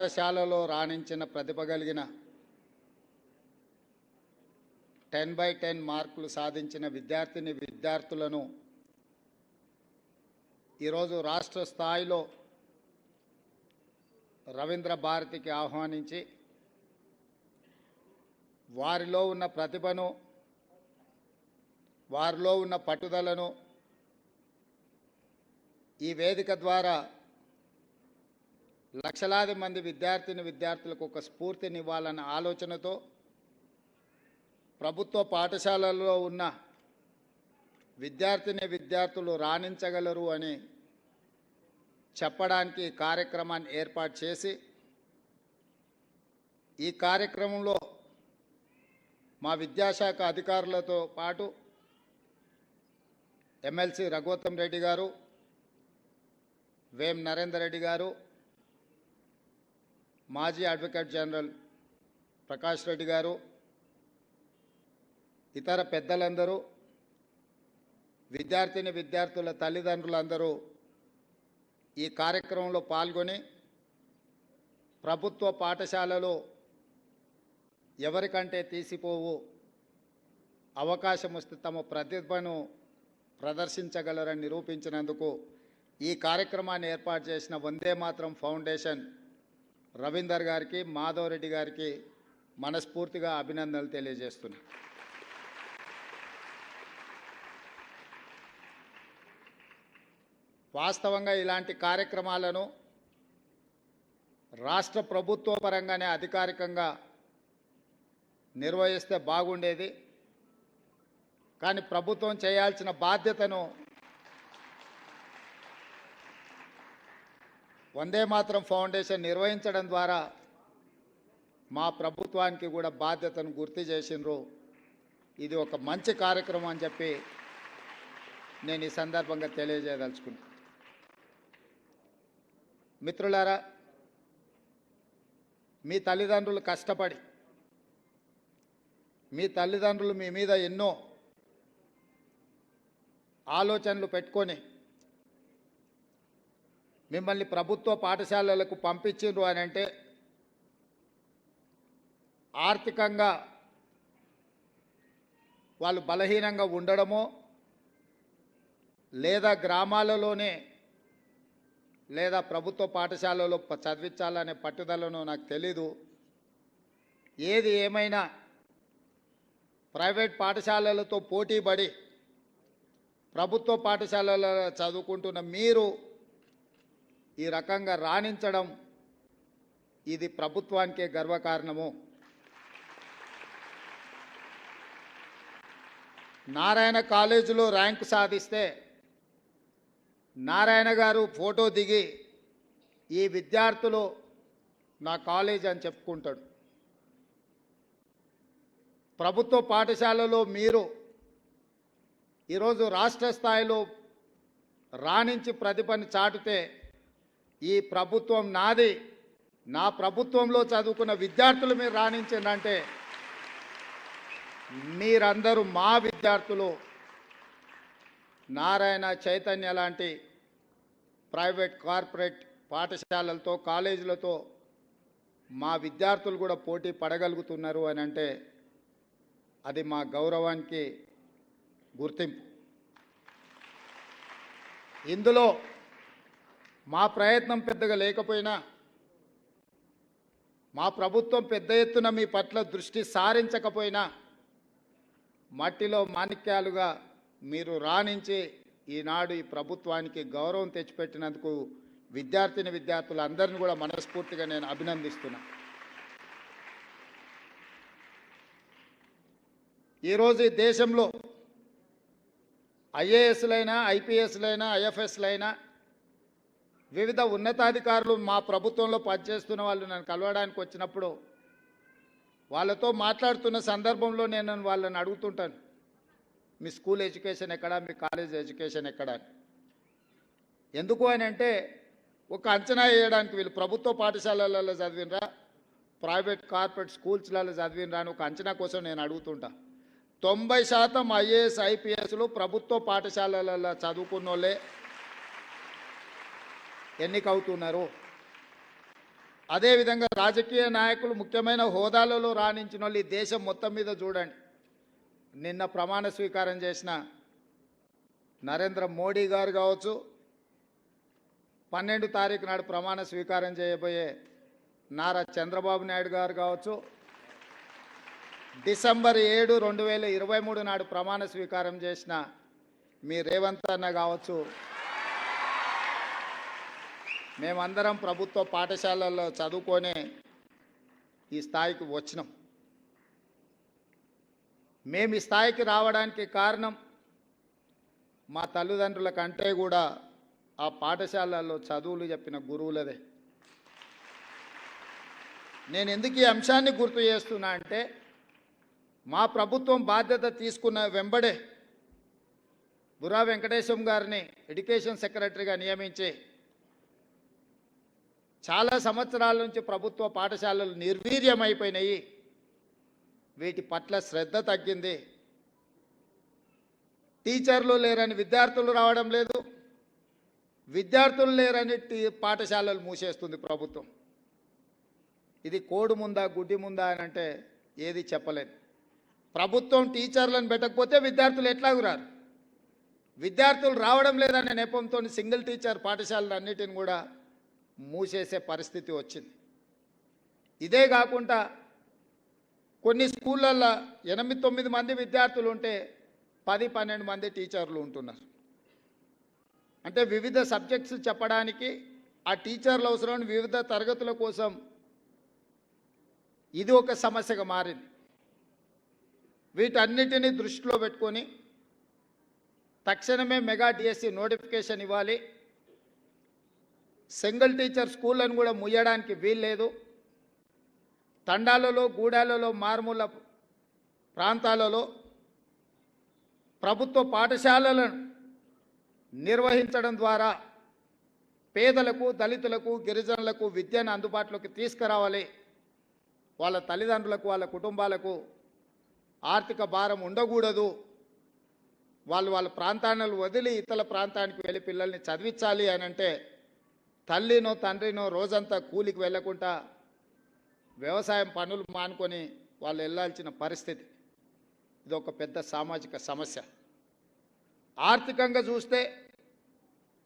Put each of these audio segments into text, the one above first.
పాఠశాలలో రాణించిన ప్రతిభ కలిగిన ten by ten మార్కులు సాధించిన విద్యార్థిని విద్యార్థులను ఈరోజు రాష్ట్ర స్థాయిలో రవీంద్ర భారతికి ఆహ్వానించి వారిలో ఉన్న ప్రతిభను వారిలో ఉన్న పట్టుదలను ఈ వేదిక ద్వారా లక్షలాది మంది విద్యార్థిని విద్యార్థులకు ఒక స్ఫూర్తినివ్వాలన్న ఆలోచనతో ప్రభుత్వ పాఠశాలల్లో ఉన్న విద్యార్థిని విద్యార్థులు రాణించగలరు అని చెప్పడానికి కార్యక్రమాన్ని ఏర్పాటు చేసి ఈ కార్యక్రమంలో మా విద్యాశాఖ అధికారులతో పాటు ఎమ్మెల్సీ రఘువతం రెడ్డి గారు వేం నరేందర్ రెడ్డి గారు మాజీ అడ్వకేట్ జనరల్ ప్రకాష్ రెడ్డి గారు ఇతర పెద్దలందరూ విద్యార్థిని విద్యార్థుల తల్లిదండ్రులందరూ ఈ కార్యక్రమంలో పాల్గొని ప్రభుత్వ పాఠశాలలో ఎవరికంటే తీసిపోవు అవకాశం వస్తే తమ ప్రతిభను ప్రదర్శించగలరని నిరూపించినందుకు ఈ కార్యక్రమాన్ని ఏర్పాటు చేసిన వందే మాత్రం ఫౌండేషన్ రవీందర్ గారికి మాధవ్ రెడ్డి గారికి మనస్ఫూర్తిగా అభినందనలు తెలియజేస్తున్నా. వాస్తవంగా ఇలాంటి కార్యక్రమాలను రాష్ట్ర ప్రభుత్వ పరంగానే అధికారికంగా నిర్వహిస్తే బాగుండేది. కానీ ప్రభుత్వం చేయాల్సిన బాధ్యతను వందే మాత్రం ఫౌండేషన్ నిర్వహించడం ద్వారా మా ప్రభుత్వానికి కూడా బాధ్యతను గుర్తు చేసిండ్రు. ఇది ఒక మంచి కార్యక్రమం అని చెప్పి నేను ఈ సందర్భంగా తెలియజేయదలుచుకున్నాను మిత్రులారా మీ తల్లిదండ్రులు కష్టపడి మీ తల్లిదండ్రులు మీ మీద ఎన్నో ఆలోచనలు పెట్టుకొని మిమ్మల్ని ప్రభుత్వ పాఠశాలలకు పంపించిండ్రు అని అంటే ఆర్థికంగా వాళ్ళు బలహీనంగా ఉండడమో లేదా గ్రామాలలోనే లేదా ప్రభుత్వ పాఠశాలలో చదివించాలనే పట్టుదలను నాకు తెలీదు. ఏది ఏమైనా ప్రైవేట్ పాఠశాలలతో పోటీపడి ప్రభుత్వ పాఠశాలలో చదువుకుంటున్న మీరు ఈ రకంగా రాణించడం ఇది ప్రభుత్వానికే గర్వకారణము. నారాయణ కాలేజీలో ర్యాంకు సాధిస్తే నారాయణ గారు ఫోటో దిగి ఈ విద్యార్థులు నా కాలేజ్ అని చెప్పుకుంటాడు. ప్రభుత్వ పాఠశాలలో మీరు ఈరోజు రాష్ట్ర స్థాయిలో రాణించి ప్రతిభని చాటితే ఈ ప్రభుత్వం నాది. నా ప్రభుత్వంలో చదువుకున్న విద్యార్థులు మీరు రాణించిందంటే మీరందరూ మా విద్యార్థులు. నారాయణ చైతన్య లాంటి ప్రైవేట్ కార్పొరేట్ పాఠశాలలతో కాలేజీలతో మా విద్యార్థులు కూడా పోటీ పడగలుగుతున్నారు అని అంటే అది మా గౌరవానికి గుర్తింపు. ఇందులో మా ప్రయత్నం పెద్దగా లేకపోయినా మా ప్రభుత్వం పెద్ద ఎత్తున మీ పట్ల దృష్టి సారించకపోయినా మట్టిలో మాణిక్యాలుగా మీరు రాణించి ఈనాడు ఈ ప్రభుత్వానికి గౌరవం తెచ్చిపెట్టినందుకు విద్యార్థిని విద్యార్థులందరినీ కూడా మనస్ఫూర్తిగా నేను అభినందిస్తున్నా. ఈరోజు ఈ దేశంలో ఐఏఎస్లైనా ఐపీఎస్లైనా ఐఎఫ్ఎస్లైనా వివిధ ఉన్నతాధికారులు మా ప్రభుత్వంలో పనిచేస్తున్న వాళ్ళు నన్ను కలవడానికి వచ్చినప్పుడు వాళ్ళతో మాట్లాడుతున్న సందర్భంలో నేను వాళ్ళని అడుగుతుంటాను. మీ స్కూల్ ఎడ్యుకేషన్ ఎక్కడా? మీ కాలేజ్ ఎడ్యుకేషన్ ఎక్కడా? ఎందుకు అని అంటే ఒక అంచనా వేయడానికి వీళ్ళు ప్రభుత్వ పాఠశాలలలో చదివినరా? ప్రైవేట్ కార్పొరేట్ స్కూల్స్లలో చదివినరా అని ఒక అంచనా కోసం నేను అడుగుతుంటా. తొంభై శాతం ఐఏఎస్ ఐపీఎస్లు ప్రభుత్వ పాఠశాలలలో చదువుకున్న వాళ్ళే ఎన్నికవుతున్నారు. అదేవిధంగా రాజకీయ నాయకులు ముఖ్యమైన హోదాలలో రాణించిన వాళ్ళు ఈ దేశం మొత్తం మీద చూడండి. నిన్న ప్రమాణ స్వీకారం చేసిన నరేంద్ర మోడీ గారు కావచ్చు పన్నెండు తారీఖు నాడు ప్రమాణ స్వీకారం చేయబోయే నారా చంద్రబాబు నాయుడు గారు కావచ్చు డిసెంబర్ ఏడు రెండు వేల ఇరవై మూడు నాడు ప్రమాణ స్వీకారం చేసిన మీ రేవంత్ అన్న కావచ్చు మేమందరం ప్రభుత్వ పాఠశాలల్లో చదువుకొనే ఈ స్థాయికి వచ్చినాం. మేము ఈ స్థాయికి రావడానికి కారణం మా తల్లిదండ్రుల కంటే కూడా ఆ పాఠశాలల్లో చదువులు చెప్పిన గురువులదే. నేను ఎందుకు ఈ అంశాన్ని గుర్తు చేస్తున్నా అంటే మా ప్రభుత్వం బాధ్యత తీసుకున్న వెంబడే బురా వెంకటేశం గారిని ఎడ్యుకేషన్ సెక్రటరీగా నియమించి చాలా సంవత్సరాల నుంచి ప్రభుత్వ పాఠశాలలు నిర్వీర్యమైపోయినాయి. వీటి పట్ల శ్రద్ధ తగ్గింది. టీచర్లు లేరని విద్యార్థులు రావడం లేదు. విద్యార్థులు లేరని టీ పాఠశాలలు మూసేస్తుంది ప్రభుత్వం. ఇది కోడు ముందా గుడ్డి ముందా అని అంటే ఏది చెప్పలేదు ప్రభుత్వం టీచర్లను పెట్టకపోతే విద్యార్థులు ఎట్లాగు రారు. విద్యార్థులు రావడం లేదనే నెపంతో సింగిల్ టీచర్ పాఠశాలలు అన్నిటిని కూడా మూసేసే పరిస్థితి వచ్చింది. ఇదే కాకుండా కొన్ని స్కూళ్ళల్లో ఎనిమిది తొమ్మిది మంది విద్యార్థులు ఉంటే పది పన్నెండు మంది టీచర్లు ఉంటున్నారు. అంటే వివిధ సబ్జెక్ట్స్ చెప్పడానికి ఆ టీచర్లు అవసరం వివిధ తరగతుల కోసం ఇది ఒక సమస్యగా మారింది. వీటన్నిటిని దృష్టిలో పెట్టుకొని తక్షణమే మెగా డిఎస్సి నోటిఫికేషన్ ఇవ్వాలి. సింగిల్ టీచర్ స్కూళ్ళను కూడా ముయ్యడానికి వీల్లేదు. తండాలలో గూడాలలో మారుమూల ప్రాంతాలలో ప్రభుత్వ పాఠశాలలను నిర్వహించడం ద్వారా పేదలకు దళితులకు గిరిజనులకు విద్యను అందుబాటులోకి తీసుకురావాలి. వాళ్ళ తల్లిదండ్రులకు వాళ్ళ కుటుంబాలకు ఆర్థిక భారం ఉండకూడదు. వాళ్ళు వాళ్ళ ప్రాంతాలను వదిలి ఇతర ప్రాంతానికి వెళ్ళి పిల్లల్ని చదివించాలి అని అంటే తల్లినో తండ్రినో రోజంతా కూలికి వెళ్ళకుండా వ్యవసాయం పనులు మానుకొని వాళ్ళు వెళ్ళాల్సిన పరిస్థితి. ఇది ఒక పెద్ద సామాజిక సమస్య. ఆర్థికంగా చూస్తే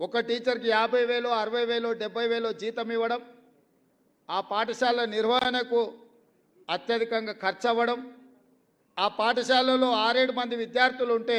ఒక టీచర్కి యాభై వేలు అరవై వేలు డెబ్బై వేలు జీతం ఇవ్వడం ఆ పాఠశాల నిర్వహణకు అత్యధికంగా ఖర్చు అవ్వడం ఆ పాఠశాలలో ఆరేడు మంది విద్యార్థులు ఉంటే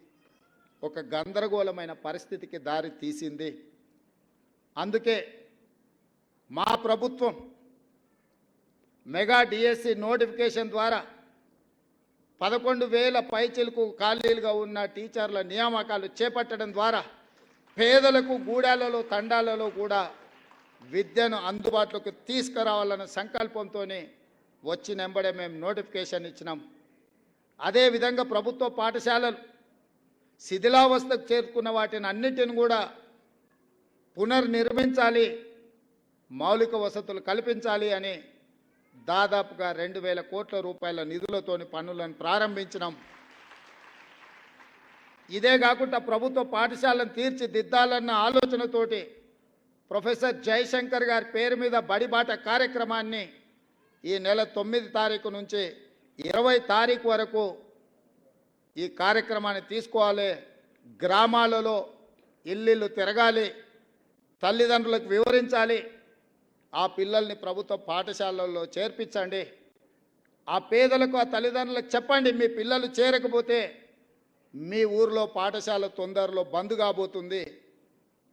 ఒక గందరగోళమైన పరిస్థితికి దారి తీసింది. అందుకే మా ప్రభుత్వం మెగా డిఎస్సి నోటిఫికేషన్ ద్వారా పదకొండు వేల పైచిలకు ఖాళీలుగా ఉన్న టీచర్ల నియామకాలు చేపట్టడం ద్వారా పేదలకు గూడాలలో తండాలలో కూడా విద్యను అందుబాటులోకి తీసుకురావాలన్న సంకల్పంతో వచ్చినెంబడే మేము నోటిఫికేషన్ ఇచ్చినాం. అదేవిధంగా ప్రభుత్వ పాఠశాలలు శిథిలావస్థకు చేరుకున్న వాటిని అన్నిటిని కూడా పునర్నిర్మించాలి మౌలిక వసతులు కల్పించాలి అని దాదాపుగా రెండు వేల కోట్ల రూపాయల నిధులతోని పనులను ప్రారంభించినాం. ఇదే కాకుండా ప్రభుత్వ పాఠశాలను తీర్చిదిద్దాలన్న ఆలోచనతోటి ప్రొఫెసర్ జయశంకర్ గారి పేరు మీద బడిబాట కార్యక్రమాన్ని ఈ నెల తొమ్మిది తారీఖు నుంచి ఇరవై తారీఖు వరకు ఈ కార్యక్రమాన్ని తీసుకోవాలి. గ్రామాలలో ఇల్లు తిరగాలి. తల్లిదండ్రులకు వివరించాలి. ఆ పిల్లల్ని ప్రభుత్వ పాఠశాలల్లో చేర్పించండి. ఆ పేదలకు ఆ తల్లిదండ్రులకు చెప్పండి మీ పిల్లలు చేరకపోతే మీ ఊర్లో పాఠశాల తొందరలో బంద్ కాబోతుంది.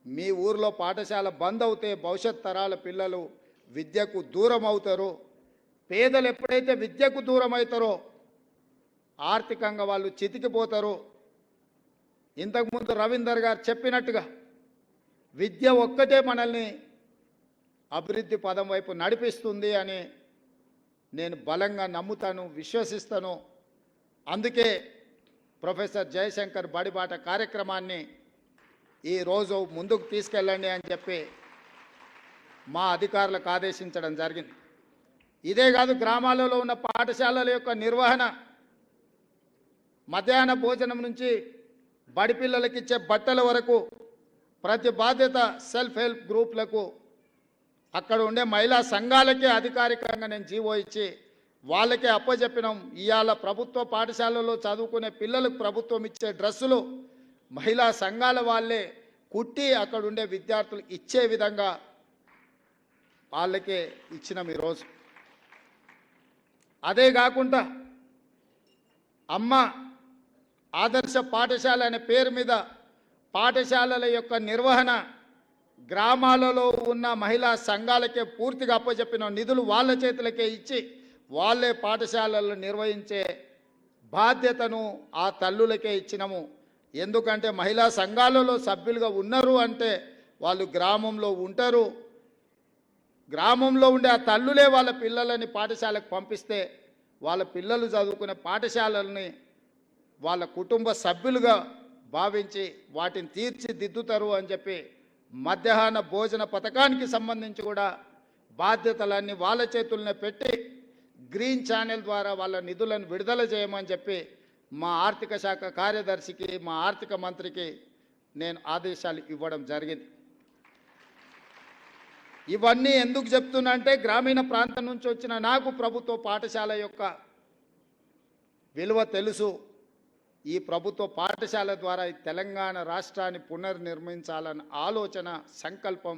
మీ ఊర్లో పాఠశాల బంద్ అవుతే భవిష్యత్ తరాల పిల్లలు విద్యకు దూరం అవుతారు. పేదలు ఎప్పుడైతే విద్యకు దూరం అవుతారో ఆర్థికంగా వాళ్ళు చితికిపోతారు. ఇంతకుముందు రవీందర్ గారు చెప్పినట్టుగా విద్య ఒక్కటే మనల్ని అభివృద్ధి పదం వైపు నడిపిస్తుంది అని నేను బలంగా నమ్ముతాను విశ్వసిస్తాను. అందుకే ప్రొఫెసర్ జయశంకర్ బడిబాట కార్యక్రమాన్ని ఈరోజు ముందుకు తీసుకెళ్ళండి అని చెప్పి మా అధికారులకు ఆదేశించడం జరిగింది. ఇదే కాదు గ్రామాలలో ఉన్న పాఠశాలల యొక్క నిర్వహణ మధ్యాహ్న భోజనం నుంచి బడిపిల్లలకిచ్చే ఇచ్చే బట్టల వరకు ప్రతి బాధ్యత సెల్ఫ్ హెల్ప్ గ్రూప్లకు అక్కడ ఉండే మహిళా సంఘాలకే అధికారికంగా నేను జీవో ఇచ్చి వాళ్ళకే అప్పచెప్పినాం ఇవాళ ప్రభుత్వ పాఠశాలలో చదువుకునే పిల్లలకు ప్రభుత్వం ఇచ్చే డ్రెస్సులు మహిళా సంఘాల వాళ్ళే కుట్టి అక్కడ ఉండే విద్యార్థులు ఇచ్చే విధంగా వాళ్ళకే ఇచ్చినాం ఈరోజు. అదే కాకుండా అమ్మ ఆదర్శ పాఠశాల అనే పేరు మీద పాఠశాలల యొక్క నిర్వహణ గ్రామాలలో ఉన్న మహిళా సంఘాలకే పూర్తిగా అప్పచెప్పిన నిధులు వాళ్ళ చేతులకే ఇచ్చి వాళ్ళే పాఠశాలలు నిర్వహించే బాధ్యతను ఆ తల్లులకే ఇచ్చినము. ఎందుకంటే మహిళా సంఘాలలో సభ్యులుగా ఉన్నారు అంటే వాళ్ళు గ్రామంలో ఉంటారు. గ్రామంలో ఉండే ఆ తల్లులే వాళ్ళ పిల్లలని పాఠశాలకు పంపిస్తే వాళ్ళ పిల్లలు చదువుకునే పాఠశాలల్ని వాళ్ళ కుటుంబ సభ్యులుగా భావించి వాటిని తీర్చిదిద్దుతారు అని చెప్పి మధ్యాహ్న భోజన పథకానికి సంబంధించి కూడా బాధ్యతలన్నీ వాళ్ళ చేతుల్నే పెట్టి గ్రీన్ ఛానల్ ద్వారా వాళ్ళ నిధులను విడుదల చేయమని చెప్పి మా ఆర్థిక శాఖ కార్యదర్శికి మా ఆర్థిక మంత్రికి నేను ఆదేశాలు ఇవ్వడం జరిగింది. ఇవన్నీ ఎందుకు చెప్తున్నా అంటే గ్రామీణ ప్రాంతం నుంచి వచ్చిన నాకు ప్రభుత్వ పాఠశాల యొక్క విలువ తెలుసు. ఈ ప్రభుత్వ పాఠశాల ద్వారా ఈ తెలంగాణ రాష్ట్రాన్ని పునర్నిర్మించాలన్న ఆలోచన సంకల్పం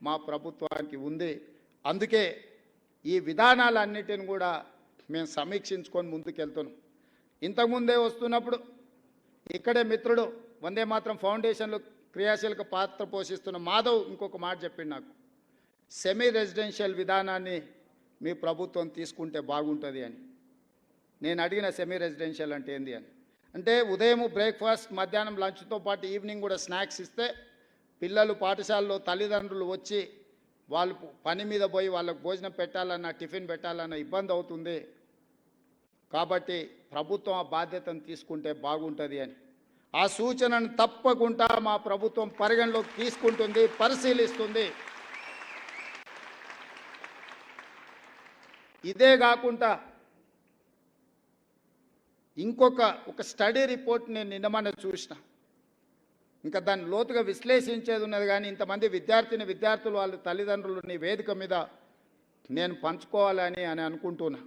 మా ప్రభుత్వానికి ఉంది. అందుకే ఈ విధానాలన్నిటిని కూడా మేము సమీక్షించుకొని ముందుకెళ్తున్నాం. ఇంతకుముందే వస్తున్నప్పుడు ఇక్కడే మిత్రుడు వందే మాత్రం ఫౌండేషన్లో క్రియాశీలక పాత్ర పోషిస్తున్న మాధవ్ ఇంకొక మాట చెప్పిండు నాకు. సెమీ రెసిడెన్షియల్ విధానాన్ని మీ ప్రభుత్వం తీసుకుంటే బాగుంటుంది అని. నేను అడిగిన సెమీ రెసిడెన్షియల్ అంటే ఏంది అని. అంటే ఉదయం బ్రేక్ఫాస్ట్ మధ్యాహ్నం లంచ్తో పాటు ఈవినింగ్ కూడా స్నాక్స్ ఇస్తే పిల్లలు పాఠశాలలో తల్లిదండ్రులు వచ్చి వాళ్ళు పని మీద పోయి వాళ్ళకు భోజనం పెట్టాలన్నా టిఫిన్ పెట్టాలన్న ఇబ్బంది అవుతుంది. కాబట్టి ప్రభుత్వం ఆ బాధ్యతను తీసుకుంటే బాగుంటుంది అని. ఆ సూచనను తప్పకుండా మా ప్రభుత్వం పరిగణలోకి తీసుకుంటుంది పరిశీలిస్తుంది. ఇదే కాకుండా ఇంకొక ఒక స్టడీ రిపోర్ట్ నేను నిన్నమన్న చూసిన. ఇంకా దాన్ని లోతుగా విశ్లేషించేది ఉన్నది కానీ ఇంతమంది విద్యార్థిని విద్యార్థులు వాళ్ళ తల్లిదండ్రులు నీ వేదిక మీద నేను పంచుకోవాలని అని అనుకుంటున్నా.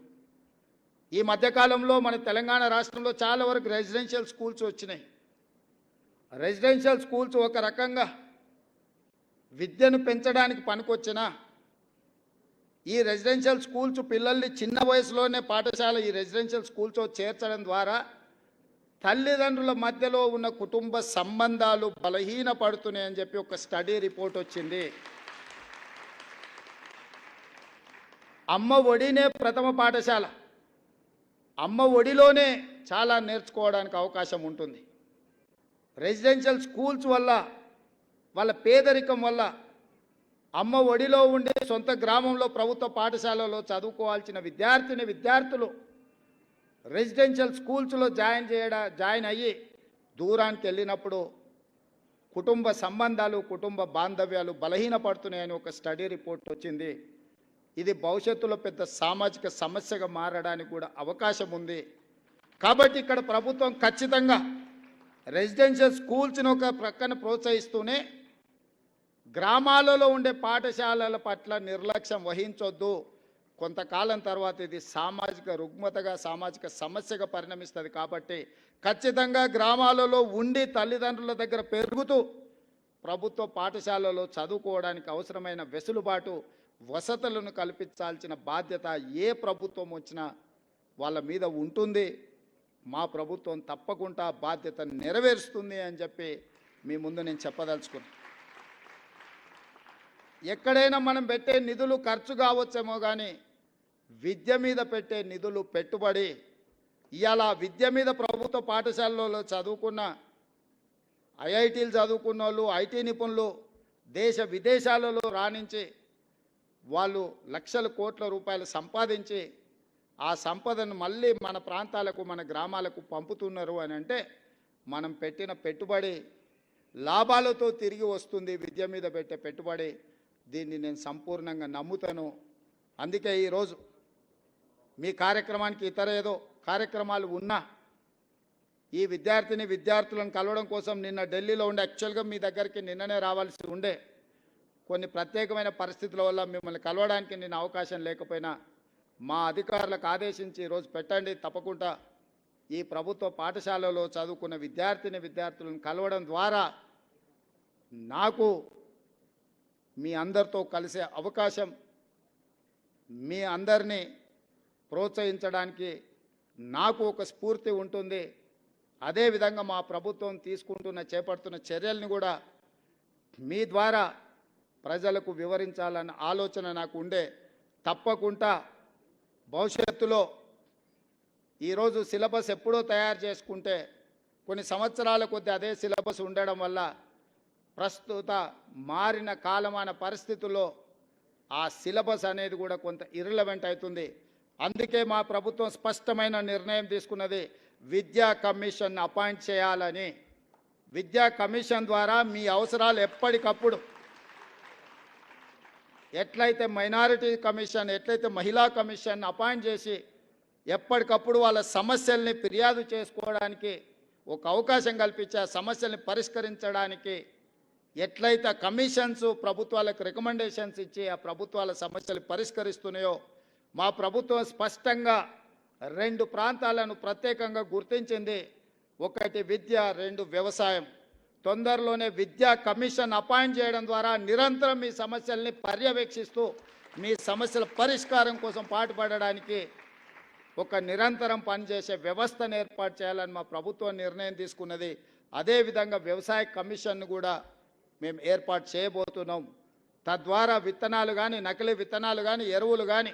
ఈ మధ్యకాలంలో మన తెలంగాణ రాష్ట్రంలో చాలా వరకు రెసిడెన్షియల్ స్కూల్స్ వచ్చినాయి. రెసిడెన్షియల్ స్కూల్స్ ఒక రకంగా విద్యను పెంచడానికి పనికొచ్చినా ఈ రెసిడెన్షియల్ స్కూల్స్ పిల్లల్ని చిన్న వయసులోనే పాఠశాల ఈ రెసిడెన్షియల్ స్కూల్స్లో చేర్చడం ద్వారా తల్లిదండ్రుల మధ్యలో ఉన్న కుటుంబ సంబంధాలు బలహీనపడుతున్నాయని చెప్పి ఒక స్టడీ రిపోర్ట్ వచ్చింది. అమ్మ ఒడినే ప్రథమ పాఠశాల. అమ్మ ఒడిలోనే చాలా నేర్చుకోవడానికి అవకాశం ఉంటుంది. రెసిడెన్షియల్ స్కూల్స్ వల్ల వాళ్ళ పేదరికం వల్ల అమ్మ ఒడిలో ఉండే సొంత గ్రామంలో ప్రభుత్వ పాఠశాలలో చదువుకోవాల్సిన విద్యార్థిని విద్యార్థులు రెసిడెన్షియల్ స్కూల్స్లో జాయిన్ చేయడా జాయిన్ అయ్యి దూరానికి వెళ్ళినప్పుడు కుటుంబ సంబంధాలు కుటుంబ బాంధవ్యాలు బలహీనపడుతున్నాయని ఒక స్టడీ రిపోర్ట్ వచ్చింది. ఇది భవిష్యత్తులో పెద్ద సామాజిక సమస్యగా మారడానికి కూడా అవకాశం ఉంది. కాబట్టి ఇక్కడ ప్రభుత్వం ఖచ్చితంగా రెసిడెన్షియల్ స్కూల్స్ని ఒక ప్రక్కన ప్రోత్సహిస్తూనే గ్రామాలలో ఉండే పాఠశాలల పట్ల నిర్లక్ష్యం వహించొద్దు. కొంతకాలం తర్వాత ఇది సామాజిక రుగ్మతగా సామాజిక సమస్యగా పరిణమిస్తుంది కాబట్టి ఖచ్చితంగా గ్రామాలలో ఉండి తల్లిదండ్రుల దగ్గర పెరుగుతూ ప్రభుత్వ పాఠశాలలో చదువుకోవడానికి అవసరమైన వెసులుబాటు వసతులను కల్పించాల్సిన బాధ్యత ఏ ప్రభుత్వం వచ్చినా వాళ్ళ మీద ఉంటుంది. మా ప్రభుత్వం తప్పకుండా బాధ్యత నెరవేరుస్తుంది అని చెప్పి మీ ముందు నేను చెప్పదలుచుకున్నాను ఎక్కడైనా మనం పెట్టే నిధులు ఖర్చు కావచ్చేమో కానీ విద్య మీద పెట్టే నిధులు పెట్టుబడి ఇవాళ విద్య మీద ప్రభుత్వ పాఠశాలలో చదువుకున్న ఐఐటీలు చదువుకున్న వాళ్ళు ఐటీ నిపుణులు దేశ విదేశాలలో రాణించి వాళ్ళు లక్షల కోట్ల రూపాయలు సంపాదించి ఆ సంపదను మళ్ళీ మన ప్రాంతాలకు మన గ్రామాలకు పంపుతున్నారు అని అంటే మనం పెట్టిన పెట్టుబడి లాభాలతో తిరిగి వస్తుంది. విద్య మీద పెట్టే పెట్టుబడి దీన్ని నేను సంపూర్ణంగా నమ్ముతాను. అందుకే ఈరోజు మీ కార్యక్రమానికి ఇతర ఏదో కార్యక్రమాలు ఉన్నా ఈ విద్యార్థిని విద్యార్థులను కలవడం కోసం నిన్న ఢిల్లీలో ఉండే యాక్చువల్గా మీ దగ్గరికి నిన్ననే రావాల్సి ఉండే కొన్ని ప్రత్యేకమైన పరిస్థితుల వల్ల మిమ్మల్ని కలవడానికి నేను అవకాశం లేకపోయినా మా అధికారులకు ఆదేశించి ఈరోజు పెట్టండి. తప్పకుండా ఈ ప్రభుత్వ పాఠశాలలో చదువుకున్న విద్యార్థిని విద్యార్థులను కలవడం ద్వారా నాకు మీ అందరితో కలిసే అవకాశం మీ అందరినీ ప్రోత్సహించడానికి నాకు ఒక స్ఫూర్తి ఉంటుంది. అదేవిధంగా మా ప్రభుత్వం తీసుకుంటున్న చేపడుతున్న చర్యల్ని కూడా మీ ద్వారా ప్రజలకు వివరించాలన్న ఆలోచన నాకు ఉండే. తప్పకుండా భవిష్యత్తులో ఈరోజు సిలబస్ ఎప్పుడో తయారు చేసుకుంటే కొన్ని సంవత్సరాల కొద్దీ అదే సిలబస్ ఉండడం వల్ల ప్రస్తుత మారిన కాలమాన పరిస్థితుల్లో ఆ సిలబస్ అనేది కూడా కొంత ఇర్రలవెంట్ అవుతుంది. అందుకే మా ప్రభుత్వం స్పష్టమైన నిర్ణయం తీసుకున్నది విద్యా కమిషన్ అపాయింట్ చేయాలని. విద్యా కమిషన్ ద్వారా మీ అవసరాలు ఎప్పటికప్పుడు ఎట్లయితే మైనారిటీ కమిషన్ ఎట్లయితే మహిళా కమిషన్ అపాయింట్ చేసి ఎప్పటికప్పుడు వాళ్ళ సమస్యల్ని ఫిర్యాదు చేసుకోవడానికి ఒక అవకాశం కల్పించి ఆ సమస్యల్ని పరిష్కరించడానికి ఎట్లయితే కమిషన్స్ ప్రభుత్వాలకు రికమెండేషన్స్ ఇచ్చి ఆ ప్రభుత్వాల సమస్యలు పరిష్కరిస్తున్నాయో మా ప్రభుత్వం స్పష్టంగా రెండు ప్రాంతాలను ప్రత్యేకంగా గుర్తించింది. ఒకటి విద్య రెండు వ్యవసాయం. తొందరలోనే విద్యా కమిషన్ అపాయింట్ చేయడం ద్వారా నిరంతరం మీ సమస్యల్ని పర్యవేక్షిస్తూ మీ సమస్యల పరిష్కారం కోసం పాటుపడడానికి ఒక నిరంతరం పనిచేసే వ్యవస్థను ఏర్పాటు చేయాలని మా ప్రభుత్వం నిర్ణయం తీసుకున్నది. అదేవిధంగా వ్యవసాయ కమిషన్ను కూడా మేము ఏర్పాటు చేయబోతున్నాం. తద్వారా విత్తనాలు కానీ నకిలీ విత్తనాలు కానీ ఎరువులు కానీ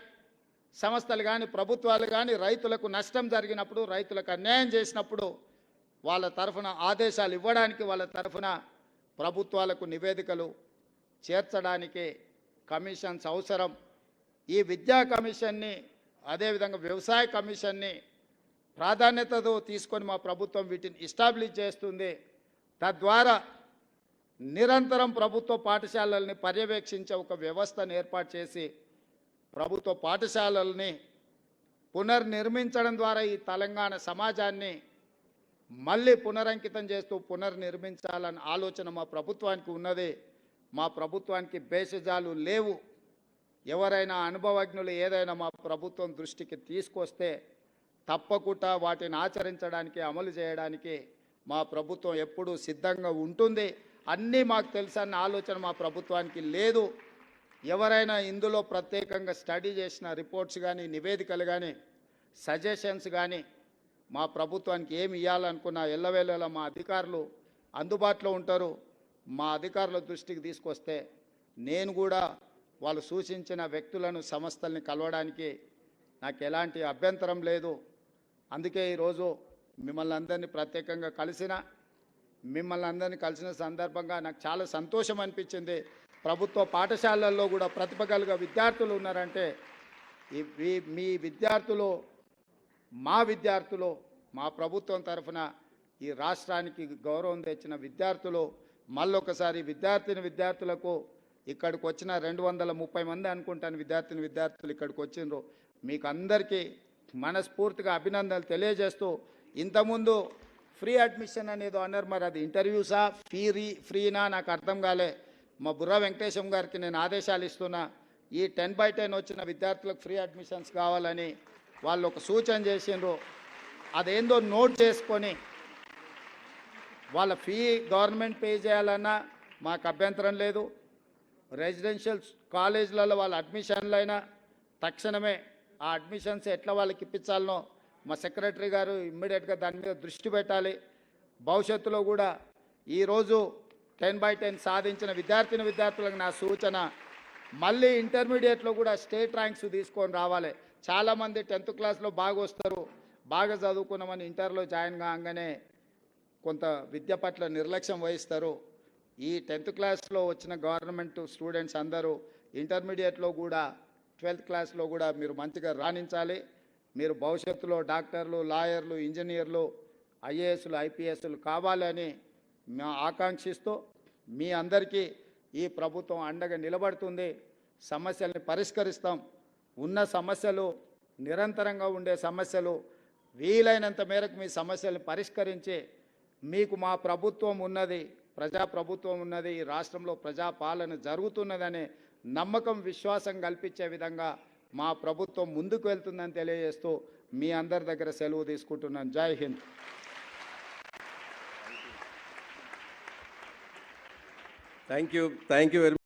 సంస్థలు కానీ ప్రభుత్వాలు కానీ రైతులకు నష్టం జరిగినప్పుడు రైతులకు అన్యాయం చేసినప్పుడు వాళ్ళ తరఫున ఆదేశాలు ఇవ్వడానికి వాళ్ళ తరఫున ప్రభుత్వాలకు నివేదికలు చేర్చడానికి కమిషన్స్ అవసరం. ఈ విద్యా కమిషన్ని అదేవిధంగా వ్యవసాయ కమిషన్ని ప్రాధాన్యతతో తీసుకొని మా ప్రభుత్వం వీటిని ఎస్టాబ్లిష్ చేస్తుంది. తద్వారా నిరంతరం ప్రభుత్వ పాఠశాలల్ని పర్యవేక్షించే ఒక వ్యవస్థను ఏర్పాటు చేసి ప్రభుత్వ పాఠశాలల్ని పునర్నిర్మించడం ద్వారా ఈ తెలంగాణ సమాజాన్ని మళ్ళీ పునరంకితం చేస్తూ పునర్నిర్మించాలన్న ఆలోచన మా ప్రభుత్వానికి ఉన్నది. మా ప్రభుత్వానికి భేషజాలు లేవు. ఎవరైనా అనుభవజ్ఞులు ఏదైనా మా ప్రభుత్వం దృష్టికి తీసుకొస్తే తప్పకుండా వాటిని ఆచరించడానికి అమలు చేయడానికి మా ప్రభుత్వం ఎప్పుడూ సిద్ధంగా ఉంటుంది. అన్నీ మాకు తెలుసన్న ఆలోచన మా ప్రభుత్వానికి లేదు. ఎవరైనా ఇందులో ప్రత్యేకంగా స్టడీ చేసిన రిపోర్ట్స్ కానీ నివేదికలు కానీ సజెషన్స్ కానీ మా ప్రభుత్వానికి ఏమి ఇవ్వాలనుకున్నా ఎల్లవేళలా మా అధికారులు అందుబాటులో ఉంటారు. మా అధికారుల దృష్టికి తీసుకొస్తే నేను కూడా వాళ్ళు సూచించిన వ్యక్తులను సంస్థల్ని కలవడానికి నాకు ఎలాంటి అభ్యంతరం లేదు. అందుకే ఈరోజు మిమ్మల్ని అందరినీ ప్రత్యేకంగా కలిసిన మిమ్మల్ని అందరినీ కలిసిన సందర్భంగా నాకు చాలా సంతోషం అనిపించింది. ప్రభుత్వ పాఠశాలల్లో కూడా ప్రతిభ కలిగ విద్యార్థులు ఉన్నారంటే మీ- మీ విద్యార్థులు మా విద్యార్థులు మా ప్రభుత్వం తరఫున ఈ రాష్ట్రానికి గౌరవం తెచ్చిన విద్యార్థులు మళ్ళొకసారి విద్యార్థిని విద్యార్థులకు ఇక్కడికి వచ్చిన రెండు వందల ముప్పై మంది అనుకుంటాను విద్యార్థిని విద్యార్థులు ఇక్కడికి వచ్చిండ్రు. మీకు అందరికీ మనస్ఫూర్తిగా అభినందనలు తెలియజేస్తూ ఇంతకుముందు ఫ్రీ అడ్మిషన్ అనేది అన్నారు మరి అది ఇంటర్వ్యూసా ఫ్రీ ఫ్రీనా నాకు అర్థం కాలే. మా బుర్ర వెంకటేశం గారికి నేను ఆదేశాలు ఇస్తున్నా. ఈ టెన్ బై టెన్ వచ్చిన విద్యార్థులకు ఫ్రీ అడ్మిషన్స్ కావాలని వాళ్ళు ఒక సూచన చేసిండ్రు. అదేందో నోట్ చేసుకొని వాళ్ళ ఫీ గవర్నమెంట్ పే చేయాలన్నా మాకు అభ్యంతరం లేదు. రెసిడెన్షియల్ కాలేజీలలో వాళ్ళ అడ్మిషన్లైనా తక్షణమే ఆ అడ్మిషన్స్ ఎట్లా వాళ్ళకి ఇప్పించాలనో మా సెక్రటరీ గారు ఇమ్మీడియట్గా దాని మీద దృష్టి పెట్టాలి. భవిష్యత్తులో కూడా ఈరోజు టెన్ బై టెన్ సాధించిన విద్యార్థిని విద్యార్థులకు నా సూచన మళ్ళీ ఇంటర్మీడియట్లో కూడా స్టేట్ ర్యాంక్స్ తీసుకొని రావాలి. చాలామంది టెన్త్ క్లాస్లో బాగా వస్తారు బాగా చదువుకున్నామని ఇంటర్లో జాయిన్ కాగానే కొంత విద్య పట్ల నిర్లక్ష్యం వహిస్తారు. ఈ టెన్త్ క్లాస్లో వచ్చిన గవర్నమెంట్ స్టూడెంట్స్ అందరూ ఇంటర్మీడియట్లో కూడా ట్వెల్త్ క్లాస్లో కూడా మీరు మంచిగా రాణించాలి. మీరు భవిష్యత్తులో డాక్టర్లు లాయర్లు ఇంజనీర్లు ఐఏఎస్లు ఐపీఎస్లు కావాలని మేము ఆకాంక్షిస్తూ మీ అందరికీ ఈ ప్రభుత్వం అండగా నిలబడుతుంది. సమస్యల్ని పరిష్కరిస్తాం. ఉన్న సమస్యలు నిరంతరంగా ఉండే సమస్యలు వీలైనంత మేరకు మీ సమస్యలను పరిష్కరించి మీకు మా ప్రభుత్వం ఉన్నది ప్రజా ప్రభుత్వం ఉన్నది ఈ రాష్ట్రంలో ప్రజాపాలన జరుగుతున్నదనే నమ్మకం విశ్వాసం కల్పించే విధంగా మా ప్రభుత్వం ముందుకు వెళ్తుందని తెలియజేస్తూ మీ అందరి దగ్గర సెలవు తీసుకుంటున్నాను. జై Hind. Thank you thank you very